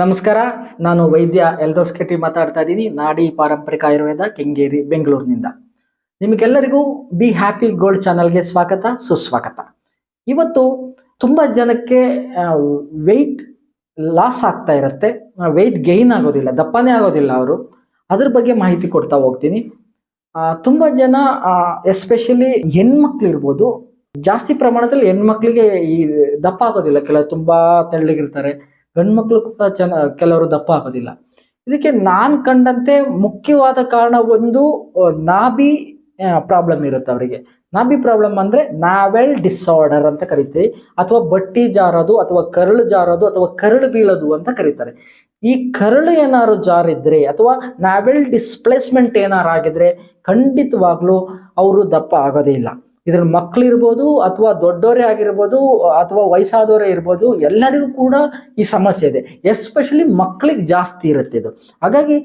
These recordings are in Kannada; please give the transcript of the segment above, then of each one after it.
ನಮಸ್ಕಾರ, ನಾನು ವೈದ್ಯ ಎಲ್ದೋಸ್ಕೆಟಿ ಮಾತಾಡ್ತಾ ಇದ್ದೀನಿ. ನಾಡಿ ಪಾರಂಪರಿಕ ಆಯುರ್ವೇದ, ಕೆಂಗೇರಿ, ಬೆಂಗಳೂರಿನಿಂದ. ನಿಮಗೆಲ್ಲರಿಗೂ ಬಿ ಹ್ಯಾಪಿ ಗೋಲ್ಡ್ ಚಾನಲ್ಗೆ ಸ್ವಾಗತ, ಸುಸ್ವಾಗತ. ಇವತ್ತು ತುಂಬ ಜನಕ್ಕೆ ವೆಯ್ಟ್ ಲಾಸ್ ಆಗ್ತಾ ಇರುತ್ತೆ. ವೆಯ್ಟ್ ಗೈನ್ ಆಗೋದಿಲ್ಲ, ದಪ್ಪನೇ ಆಗೋದಿಲ್ಲ ಅವರು. ಅದ್ರ ಬಗ್ಗೆ ಮಾಹಿತಿ ಕೊಡ್ತಾ ಹೋಗ್ತೀನಿ. ತುಂಬ ಜನ ಎಸ್ಪೆಷಲಿ ಹೆಣ್ಮಕ್ಳು ಇರ್ಬೋದು, ಜಾಸ್ತಿ ಪ್ರಮಾಣದಲ್ಲಿ ಹೆಣ್ಮಕ್ಳಿಗೆ ಈ ದಪ್ಪ ಆಗೋದಿಲ್ಲ. ಕೆಲವು ತುಂಬಾ ತೆಳ್ಳಗಿರ್ತಾರೆ. ಗಂಡ್ಮಕ್ಳು ಕೂಡ ಚೆನ್ನ ಕೆಲವರು ದಪ್ಪ ಆಗೋದಿಲ್ಲ. ಇದಕ್ಕೆ ನಾನು ಕಂಡಂತೆ ಮುಖ್ಯವಾದ ಕಾರಣ ಒಂದು ನಾಭಿ ಪ್ರಾಬ್ಲಮ್ ಇರುತ್ತೆ ಅವರಿಗೆ. ನಾಭಿ ಪ್ರಾಬ್ಲಮ್ ಅಂದ್ರೆ ನಾವೆಲ್ ಡಿಸಾರ್ಡರ್ ಅಂತ ಕರಿತೀವಿ. ಅಥವಾ ಬಟ್ಟಿ ಜಾರೋದು, ಅಥವಾ ಕರಳು ಜಾರೋದು, ಅಥವಾ ಕರಳು ಬೀಳೋದು ಅಂತ ಕರೀತಾರೆ. ಈ ಕರಳು ಏನಾದ್ರು ಜಾರಿದ್ರೆ, ಅಥವಾ ನಾವೆಲ್ ಡಿಸ್ಪ್ಲೇಸ್ಮೆಂಟ್ ಏನಾರು ಆಗಿದ್ರೆ ಖಂಡಿತವಾಗ್ಲೂ ಅವರು ದಪ್ಪ ಆಗೋದೇ ಇಲ್ಲ. ಇದ್ರ ಮಕ್ಕಳಿರ್ಬೋದು ಅಥವಾ ದೊಡ್ಡವರೇ ಆಗಿರ್ಬೋದು, ಅಥವಾ ವಯಸ್ಸಾದವರೇ ಇರ್ಬೋದು, ಎಲ್ಲರಿಗೂ ಕೂಡ ಈ ಸಮಸ್ಯೆ ಇದೆ. ಎಸ್ಪೆಷಲಿ ಮಕ್ಕಳಿಗೆ ಜಾಸ್ತಿ ಇರುತ್ತೆ ಇದು. ಹಾಗಾಗಿ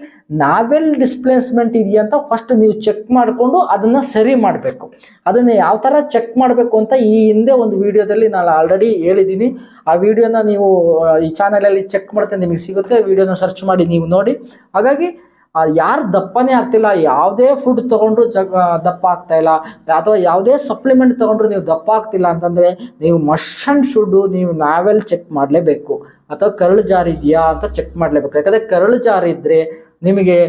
ನಾವೆಲ್ ಡಿಸ್ಪ್ಲೇಸ್ಮೆಂಟ್ ಇದೆಯಾ ಅಂತ ಫಸ್ಟ್ ನೀವು ಚೆಕ್ ಮಾಡಿಕೊಂಡು ಅದನ್ನು ಸರಿ ಮಾಡಬೇಕು. ಅದನ್ನು ಯಾವ ಥರ ಚೆಕ್ ಮಾಡಬೇಕು ಅಂತ ಈ ಹಿಂದೆ ಒಂದು ವಿಡಿಯೋದಲ್ಲಿ ನಾನು ಆಲ್ರೆಡಿ ಹೇಳಿದ್ದೀನಿ. ಆ ವಿಡಿಯೋನ ನೀವು ಈ ಚಾನಲಲ್ಲಿ ಚೆಕ್ ಮಾಡ್ತಾ ನಿಮಗೆ ಸಿಗುತ್ತೆ. ವಿಡಿಯೋನ ಸರ್ಚ್ ಮಾಡಿ ನೀವು ನೋಡಿ. ಹಾಗಾಗಿ ಯಾರು ದಪ್ಪನೇ ಆಗ್ತಿಲ್ಲ, ಯಾವುದೇ ಫುಡ್ ತಗೊಂಡ್ರು ಜಗ್ ದಪ್ಪ ಆಗ್ತಾ ಇಲ್ಲ, ಅಥವಾ ಯಾವುದೇ ಸಪ್ಲಿಮೆಂಟ್ ತಗೊಂಡ್ರು ನೀವು ದಪ್ಪ ಆಗ್ತಿಲ್ಲ ಅಂತಂದರೆ ನೀವು ಮಸ್ಟ್ ಅಂಡ್ ಶುಡ್ಡು ನೀವು ನಾವೆಲ್ ಚೆಕ್ ಮಾಡಲೇಬೇಕು. ಅಥವಾ ಕರಳು ಜಾರಿ ಇದೆಯಾ ಅಂತ ಚೆಕ್ ಮಾಡಲೇಬೇಕು. ಯಾಕಂದರೆ ಕರಳು ಜಾರಿ ಇದ್ರೆ ನಿಮಗೆ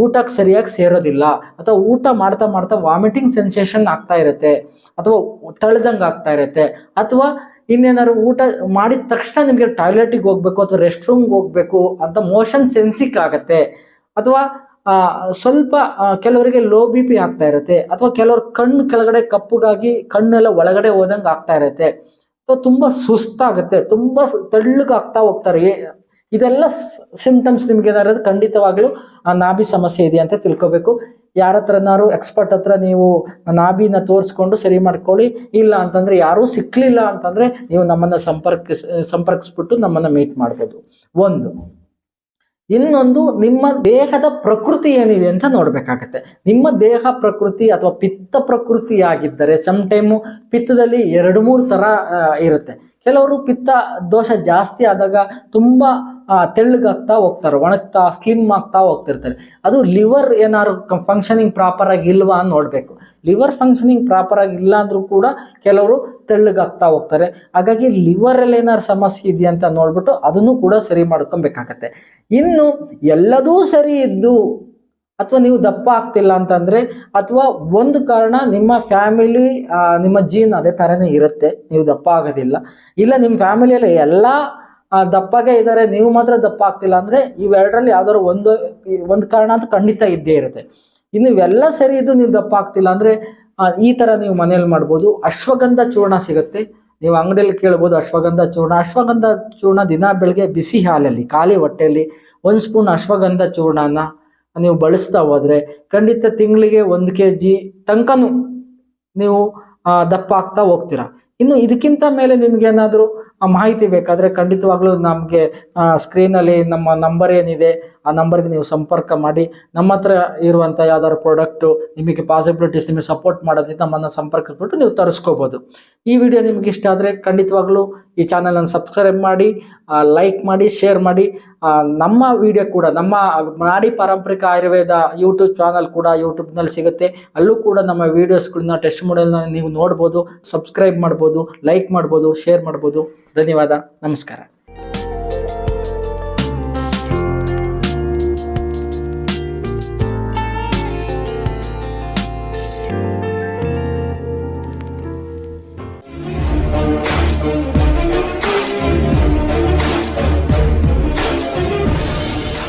ಊಟಕ್ಕೆ ಸರಿಯಾಗಿ ಸೇರೋದಿಲ್ಲ, ಅಥವಾ ಊಟ ಮಾಡ್ತಾ ಮಾಡ್ತಾ ವಾಮಿಟಿಂಗ್ ಸೆನ್ಸೇಷನ್ ಆಗ್ತಾ ಇರುತ್ತೆ, ಅಥವಾ ತಳ್ದಂಗೆ ಆಗ್ತಾ ಇರುತ್ತೆ, ಅಥವಾ ಇನ್ನೇನಾದ್ರು ಊಟ ಮಾಡಿದ ತಕ್ಷಣ ನಿಮಗೆ ಟಾಯ್ಲೆಟಿಗೆ ಹೋಗ್ಬೇಕು, ಅಥವಾ ರೆಸ್ಟ್ ರೂಮ್ಗೆ ಹೋಗ್ಬೇಕು ಅಂತ ಮೋಷನ್ ಸೆನ್ಸಿಕ್ ಆಗುತ್ತೆ. ಅಥವಾ ಸ್ವಲ್ಪ ಕೆಲವರಿಗೆ ಲೋ ಬಿ ಪಿ ಆಗ್ತಾ ಇರುತ್ತೆ, ಅಥವಾ ಕೆಲವರು ಕಣ್ಣು ಕೆಳಗಡೆ ಕಪ್ಪುಗಾಗಿ ಕಣ್ಣೆಲ್ಲ ಒಳಗಡೆ ಹೋದಂಗೆ ಆಗ್ತಾ ಇರುತ್ತೆ. ಅಥವಾ ತುಂಬ ಸುಸ್ತಾಗುತ್ತೆ, ತುಂಬ ತೆಳ್ಳಗಾಗ್ತಾ ಹೋಗ್ತಾರೆ. ಇದೆಲ್ಲ ಸಿಂಪ್ಟಮ್ಸ್ ನಿಮ್ಗೆ ಏನಾದ್ರು ಖಂಡಿತವಾಗಲೂ, ಆ, ನಾಭಿ ಸಮಸ್ಯೆ ಇದೆ ಅಂತ ತಿಳ್ಕೊಬೇಕು. ಯಾರ ಹತ್ರನಾರು ಎಕ್ಸ್ಪರ್ಟ್ ಹತ್ರ ನೀವು ನಾಭಿನ ತೋರಿಸ್ಕೊಂಡು ಸರಿ ಮಾಡ್ಕೊಳ್ಳಿ. ಇಲ್ಲ ಅಂತಂದ್ರೆ ಯಾರೂ ಸಿಕ್ಲಿಲ್ಲ ಅಂತಂದ್ರೆ ನೀವು ನಮ್ಮನ್ನ ಸಂಪರ್ಕಿಸ್, ಸಂಪರ್ಕಿಸ್ಬಿಟ್ಟು ನಮ್ಮನ್ನ ಮೀಟ್ ಮಾಡ್ಬೋದು. ಒಂದು ಇನ್ನೊಂದು ನಿಮ್ಮ ದೇಹದ ಪ್ರಕೃತಿ ಏನಿದೆ ಅಂತ ನೋಡ್ಬೇಕಾಗತ್ತೆ. ನಿಮ್ಮ ದೇಹ ಪ್ರಕೃತಿ ಅಥವಾ ಪಿತ್ತ ಪ್ರಕೃತಿಯಾಗಿದ್ದರೆ ಸಮ್ ಟೈಮು ಪಿತ್ತದಲ್ಲಿ ಎರಡು ಮೂರು ಥರ ಇರುತ್ತೆ. ಕೆಲವರು ಪಿತ್ತ ದೋಷ ಜಾಸ್ತಿ ಆದಾಗ ತುಂಬ ತೆಳ್ಳಗಾಗ್ತಾ ಹೋಗ್ತಾರೆ, ಒಣಗ್ತಾ ಸ್ಲಿಮ್ ಆಗ್ತಾ ಹೋಗ್ತಿರ್ತಾರೆ. ಅದು ಲಿವರ್ ಏನಾದ್ರು ಫಂಕ್ಷನಿಂಗ್ ಪ್ರಾಪರ್ ಆಗಿ ಇಲ್ವಾ ನೋಡಬೇಕು. ಲಿವರ್ ಫಂಕ್ಷನಿಂಗ್ ಪ್ರಾಪರ್ ಆಗಿ ಇಲ್ಲ ಕೂಡ ಕೆಲವರು ತೆಳ್ಳಗಾಗ್ತಾ ಹೋಗ್ತಾರೆ. ಹಾಗಾಗಿ ಲಿವರಲ್ಲಿ ಏನಾದ್ರು ಸಮಸ್ಯೆ ಇದೆಯಾ ಅಂತ ನೋಡ್ಬಿಟ್ಟು ಅದನ್ನು ಕೂಡ ಸರಿ ಮಾಡ್ಕೊಬೇಕಾಗತ್ತೆ. ಇನ್ನು ಎಲ್ಲದೂ ಸರಿ ಇದ್ದು ಅಥವಾ ನೀವು ದಪ್ಪ ಆಗ್ತಿಲ್ಲ ಅಂತಂದ್ರೆ ಅಥವಾ ಒಂದು ಕಾರಣ ನಿಮ್ಮ ಫ್ಯಾಮಿಲಿ ನಿಮ್ಮ ಜೀನ್ ಅದೇ ಥರನೇ ಇರುತ್ತೆ. ನೀವು ದಪ್ಪ ಆಗೋದಿಲ್ಲ. ಇಲ್ಲ, ನಿಮ್ಮ ಫ್ಯಾಮಿಲಿಯಲ್ಲಿ ಎಲ್ಲ ದಪ್ಪಗೆ ಇದ್ದಾರೆ. ನೀವು ಮಾತ್ರ ದಪ್ಪ ಆಗ್ತಿಲ್ಲ ಅಂದ್ರೆ ಇವೆರಡರಲ್ಲಿ ಯಾವ್ದಾದ್ರು ಒಂದು ಒಂದು ಕಾರಣ ಅಂತ ಖಂಡಿತ ಇದ್ದೇ ಇರುತ್ತೆ. ಇನ್ನು ಇವೆಲ್ಲ ಸರಿ ಇದ್ದು ನೀವು ದಪ್ಪ ಆಗ್ತಿಲ್ಲ ಅಂದ್ರೆ ಈ ತರ ನೀವು ಮನೇಲಿ ಮಾಡ್ಬೋದು. ಅಶ್ವಗಂಧ ಚೂರ್ಣ ಸಿಗುತ್ತೆ. ನೀವು ಅಂಗಡಿಯಲ್ಲಿ ಕೇಳ್ಬೋದು ಅಶ್ವಗಂಧ ಚೂರ್ಣ. ಅಶ್ವಗಂಧ ಚೂರ್ಣ ದಿನ ಬೆಳಗ್ಗೆ ಬಿಸಿ ಹಾಲಲ್ಲಿ, ಖಾಲಿ ಹೊಟ್ಟೆಯಲ್ಲಿ ಒಂದು ಸ್ಪೂನ್ ಅಶ್ವಗಂಧ ಚೂರ್ಣನ ನೀವು ಬಳಸ್ತಾ ಹೋದರೆ ಖಂಡಿತ ತಿಂಗಳಿಗೆ ಒಂದು ಕೆ ಜಿ ತನಕನೂ ನೀವು ದಪ್ಪ ಆಗ್ತಾ ಹೋಗ್ತೀರಾ. ಇನ್ನು ಇದಕ್ಕಿಂತ ಮೇಲೆ ನಿಮ್ಗೆ ಮಾಹಿತಿ ಬೇಕಾದರೆ ಖಂಡಿತವಾಗ್ಲೂ ನಮಗೆ ಸ್ಕ್ರೀನಲ್ಲಿ ನಮ್ಮ ನಂಬರ್ ಏನಿದೆ ಆ ನಂಬರ್ಗೆ ನೀವು ಸಂಪರ್ಕ ಮಾಡಿ. ನಮ್ಮ ಹತ್ರ ಇರುವಂಥ ಯಾವ್ದಾದ್ರು ಪ್ರಾಡಕ್ಟು ನಿಮಗೆ ಪಾಸಿಬಿಲಿಟೀಸ್ ನಿಮಗೆ ಸಪೋರ್ಟ್ ಮಾಡೋದ್ರಿಂದ ನಮ್ಮನ್ನು ಸಂಪರ್ಕಿಸ್ಬಿಟ್ಟು ನೀವು ತರಿಸ್ಕೋಬೋದು. ಈ ವಿಡಿಯೋ ನಿಮಗೆ ಇಷ್ಟ ಆದರೆ ಖಂಡಿತವಾಗ್ಲೂ ಈ ಚಾನಲನ್ನು ಸಬ್ಸ್ಕ್ರೈಬ್ ಮಾಡಿ ಲೈಕ್ ಮಾಡಿ ಶೇರ್ ಮಾಡಿ. ನಮ್ಮ ವಿಡಿಯೋ ಕೂಡ, ನಮ್ಮ ನಾಡಿ ಪಾರಂಪರಿಕ ಆಯುರ್ವೇದ ಯೂಟ್ಯೂಬ್ ಚಾನಲ್ ಕೂಡ ಯೂಟ್ಯೂಬ್ನಲ್ಲಿ ಸಿಗುತ್ತೆ. ಅಲ್ಲೂ ಕೂಡ ನಮ್ಮ ವೀಡಿಯೋಸ್ಗಳನ್ನ ಟೆಸ್ಟ್ ಮಾಡಲ್ನ ನೀವು ನೋಡ್ಬೋದು ಸಬ್ಸ್ಕ್ರೈಬ್ ಮಾಡ್ಬೋದು ಲೈಕ್ ಮಾಡ್ಬೋದು ಶೇರ್ ಮಾಡ್ಬೋದು. ಧನ್ಯವಾದ. ನಮಸ್ಕಾರ.